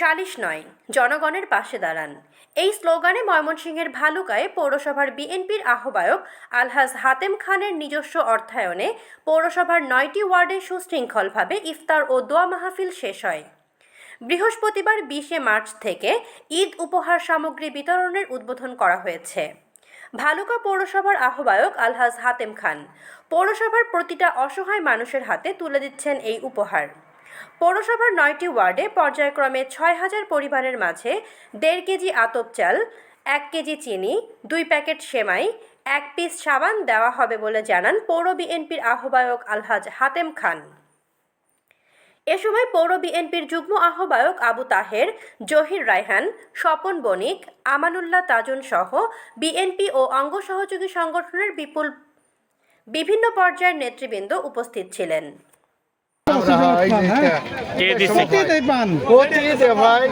সালিশ নয়, জনগণের পাশে দাঁড়ান। এই স্লোগানে ময়মনসিংহের ভালুকায় পৌরসভার বিএনপির আহ্বায়ক আলহাজ হাতেম খানের নিজস্ব অর্থায়নে পৌরসভার নয়টি ওয়ার্ডে সুশৃঙ্খলভাবে ইফতার ও দোয়া মাহফিল শেষ হয়। বৃহস্পতিবার বিশে মার্চ থেকে ঈদ উপহার সামগ্রী বিতরণের উদ্বোধন করা হয়েছে। ভালুকা পৌরসভার আহ্বায়ক আলহাজ হাতেম খান পৌরসভার প্রতিটা অসহায় মানুষের হাতে তুলে দিচ্ছেন এই উপহার। পৌরসভার নয়টি ওয়ার্ডে পর্যায়ক্রমে ছয় হাজার পরিবারের মাঝে দেড় কেজি আতপ চাল, এক কেজি চিনি, দুই প্যাকেট সেমাই, এক পিস সাবান দেওয়া হবে বলে জানান পৌর বিএনপির আহ্বায়ক আলহাজ হাতেম খান। এ সময় পৌর বিএনপির যুগ্ম আহ্বায়ক আবু তাহের, জহির রায়হান, স্বপন বণিক, আমানুল্লাহ তাজুন সহ বিএনপি ও অঙ্গ সহযোগী সংগঠনের বিপুল বিভিন্ন পর্যায়ের নেতৃবৃন্দ উপস্থিত ছিলেন। কে দিছে ভাই